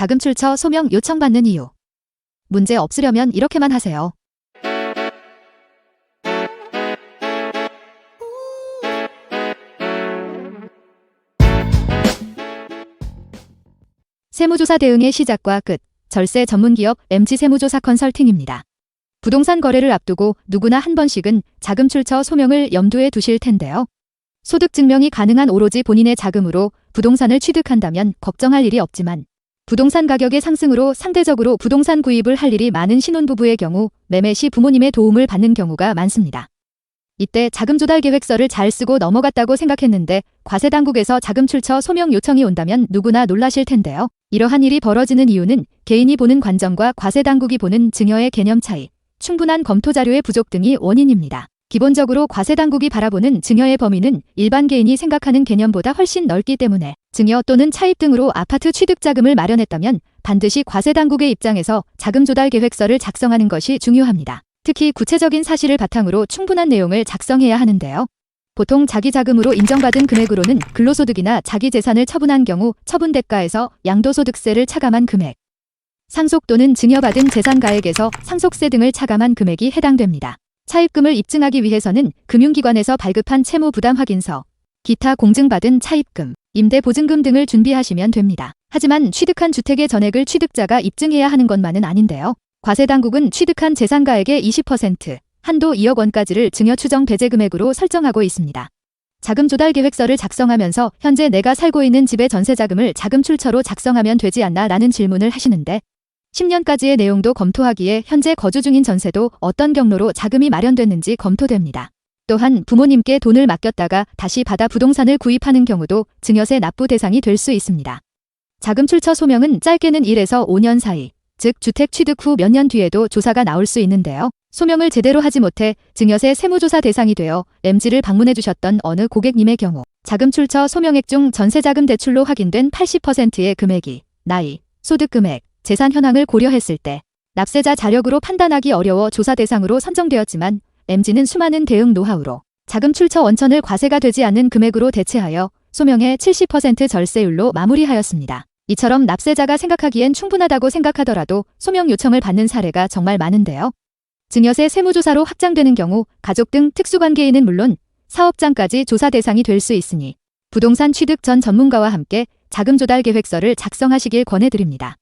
자금 출처 소명 요청받는 이유. 문제 없으려면 이렇게만 하세요. 세무조사 대응의 시작과 끝. 절세 전문기업 MG 세무조사 컨설팅입니다. 부동산 거래를 앞두고 누구나 한 번씩은 자금 출처 소명을 염두에 두실 텐데요. 소득 증명이 가능한 오로지 본인의 자금으로 부동산을 취득한다면 걱정할 일이 없지만 부동산 가격의 상승으로 상대적으로 부동산 구입을 할 일이 많은 신혼부부의 경우 매매 시 부모님의 도움을 받는 경우가 많습니다. 이때 자금 조달 계획서를 잘 쓰고 넘어갔다고 생각했는데 과세 당국에서 자금 출처 소명 요청이 온다면 누구나 놀라실 텐데요. 이러한 일이 벌어지는 이유는 개인이 보는 관점과 과세 당국이 보는 증여의 개념 차이, 충분한 검토 자료의 부족 등이 원인입니다. 기본적으로 과세 당국이 바라보는 증여의 범위는 일반 개인이 생각하는 개념보다 훨씬 넓기 때문에 증여 또는 차입 등으로 아파트 취득 자금을 마련했다면 반드시 과세 당국의 입장에서 자금 조달 계획서를 작성하는 것이 중요합니다. 특히 구체적인 사실을 바탕으로 충분한 내용을 작성해야 하는데요. 보통 자기 자금으로 인정받은 금액으로는 근로소득이나 자기 재산을 처분한 경우 처분 대가에서 양도소득세를 차감한 금액, 상속 또는 증여받은 재산가액에서 상속세 등을 차감한 금액이 해당됩니다. 차입금을 입증하기 위해서는 금융기관에서 발급한 채무 부담 확인서, 기타 공증받은 차입금, 임대 보증금 등을 준비하시면 됩니다. 하지만 취득한 주택의 전액을 취득자가 입증해야 하는 것만은 아닌데요. 과세 당국은 취득한 재산가액의 20%, 한도 2억 원까지를 증여 추정 배제 금액으로 설정하고 있습니다. 자금 조달 계획서를 작성하면서 현재 내가 살고 있는 집의 전세 자금을 자금 출처로 작성하면 되지 않나 라는 질문을 하시는데 10년까지의 내용도 검토하기에 현재 거주 중인 전세도 어떤 경로로 자금이 마련됐는지 검토됩니다. 또한 부모님께 돈을 맡겼다가 다시 받아 부동산을 구입하는 경우도 증여세 납부 대상이 될 수 있습니다. 자금 출처 소명은 짧게는 1에서 5년 사이, 즉 주택 취득 후 몇 년 뒤에도 조사가 나올 수 있는데요. 소명을 제대로 하지 못해 증여세 세무조사 대상이 되어 램지를 방문해 주셨던 어느 고객님의 경우 자금 출처 소명액 중 전세자금 대출로 확인된 80%의 금액이 나이, 소득 금액, 재산 현황을 고려했을 때 납세자 자력으로 판단하기 어려워 조사 대상으로 선정되었지만 MG는 수많은 대응 노하우로 자금 출처 원천을 과세가 되지 않는 금액으로 대체하여 소명의 70% 절세율로 마무리하였습니다. 이처럼 납세자가 생각하기엔 충분하다고 생각하더라도 소명 요청을 받는 사례가 정말 많은데요. 증여세 세무조사로 확장되는 경우 가족 등 특수관계인은 물론 사업장까지 조사 대상이 될 수 있으니 부동산 취득 전 전문가와 함께 자금 조달 계획서를 작성하시길 권해드립니다.